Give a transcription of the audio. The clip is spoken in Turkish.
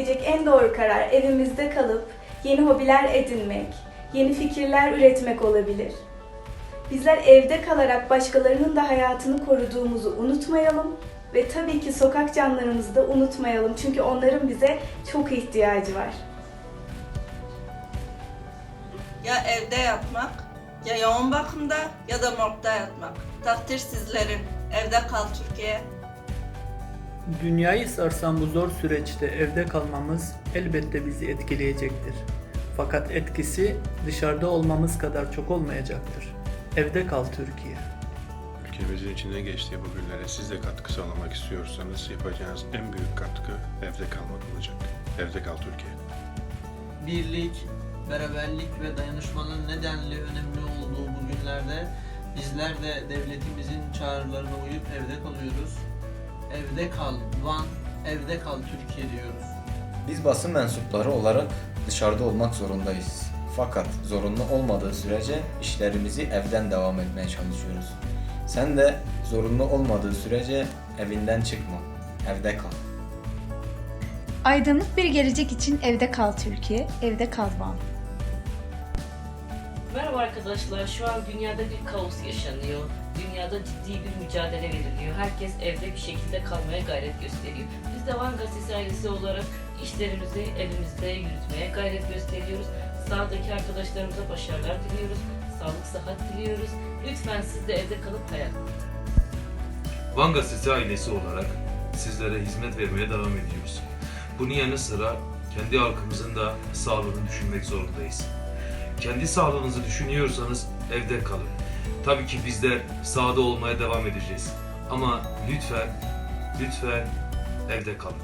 en doğru karar evimizde kalıp yeni hobiler edinmek, yeni fikirler üretmek olabilir. Bizler evde kalarak başkalarının da hayatını koruduğumuzu unutmayalım ve tabii ki sokak canlarımızı da unutmayalım çünkü onların bize çok ihtiyacı var. Ya evde yatmak, ya yoğun bakımda ya da morgda yatmak. Takdir sizlerin. Evde kal Türkiye. Dünyayı sarsan bu zor süreçte evde kalmamız elbette bizi etkileyecektir. Fakat etkisi dışarıda olmamız kadar çok olmayacaktır. Evde kal Türkiye. Ülkemizin içinden geçtiği bu günlere siz de katkı sağlamak istiyorsanız yapacağınız en büyük katkı evde kalmak olacak. Evde kal Türkiye. birlik, beraberlik ve dayanışmanın nedenli önemli olduğu bu günlerde bizler de devletimizin çağrılarına uyup evde kalıyoruz. Evde kal Van, evde kal Türkiye diyoruz. Biz basın mensupları olarak dışarıda olmak zorundayız. Fakat zorunlu olmadığı sürece işlerimizi evden devam etmeye çalışıyoruz. Sen de zorunlu olmadığı sürece evinden çıkma. Evde kal. Aydınlık bir gelecek için evde kal Türkiye, evde kal Van. Merhaba arkadaşlar. Şu an dünyada bir kaos yaşanıyor. Dünyada ciddi bir mücadele veriliyor. Herkes evde bir şekilde kalmaya gayret gösteriyor. Biz de Van Gazetesi ailesi olarak işlerimizi evimizde yürütmeye gayret gösteriyoruz. Sağdaki arkadaşlarımıza başarılar diliyoruz. Sağlık, sıhhat diliyoruz. Lütfen siz de evde kalıp hayat Van Gazetesi ailesi olarak sizlere hizmet vermeye devam ediyoruz. Bunun yanı sıra kendi halkımızın da sağlığını düşünmek zorundayız. Kendi sağlığınızı düşünüyorsanız evde kalın. Tabii ki bizler sahada olmaya devam edeceğiz. Ama lütfen, lütfen evde kalın.